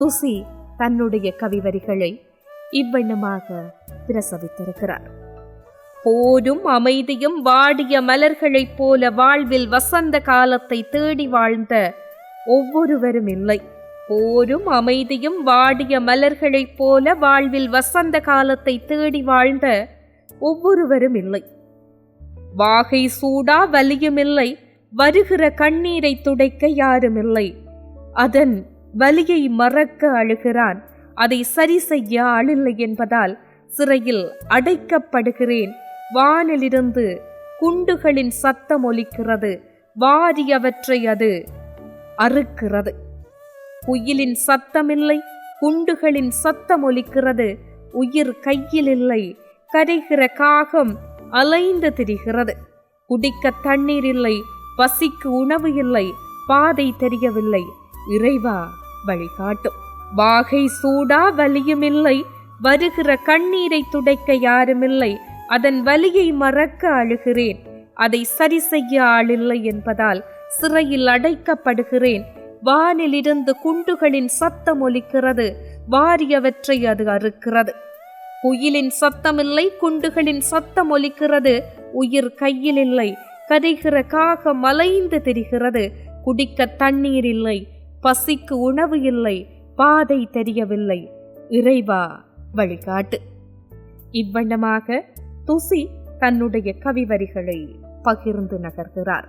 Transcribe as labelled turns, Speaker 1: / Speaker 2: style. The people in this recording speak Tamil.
Speaker 1: துசி தன்னுடைய கவிவரிகளை இவ்வண்ணமாக பிரசவித்திருக்கிறார். போரும் அமைதியும் வாடிய மலர்களைப் போல வாழ்வில் வசந்த காலத்தை தேடி வாழ்ந்த ஒவ்வொருவரும் இல்லை. போரும் அமைதியும் வாடிய மலர்களைப் போல வாழ்வில் வசந்த காலத்தை தேடி வாழ்ந்த ஒவ்வொருவரும் இல்லை. வாகை சூடா வலியுமில்லை வருகிற கண்ணீரை துடைக்க யாருமில்லை அதன் வலியை மறக்க அழுகிறான். அதை சரி செய்ய ஆளில்லை என்பதால் சிறையில் அடைக்கப்படுகிறேன். வானிலிருந்து குண்டுகளின் சத்தம் ஒலிக்கிறது. வாரியவற்றை அது அறுக்கிறது. குயிலின் சத்தமில்லை குண்டுகளின் சத்தம் ஒலிக்கிறது. உயிர் கையில் இல்லை கரைகிற காகம் அலைந்து திரிகிறது. குடிக்க தண்ணீர் இல்லை பசிக்கு உணவு இல்லை பாதை தெரியவில்லை. இறைவா வழிகாட்டும். வாகை சூடா வலியுமில்லை வருகிற கண்ணீரை துடைக்க யாருமில்லை அதன் வலியை மறக்க அழுகிறேன். அதை சரி செய்ய ஆளில்லை என்பதால் சிறையில் அடைக்கப்படுகிறேன். வானிலிருந்து குண்டுகளின் சத்தம் ஒலிக்கிறது வாரியவற்றை அது அறுக்கிறது. குயிலின் சத்தமில்லை குண்டுகளின் சத்தம் ஒலிக்கிறது உயிர் கையில் இல்லை கரைகிற காகம் மலைந்து திரிகிறது குடிக்க தண்ணீர் இல்லை பசிக்கு உணவு இல்லை பாதை தெரியவில்லை. இறைவா வழிகாட்டு. இவ்வண்ணமாக துசி தன்னுடைய கவிவரிகளை பகிர்ந்து நகர்கிறார்.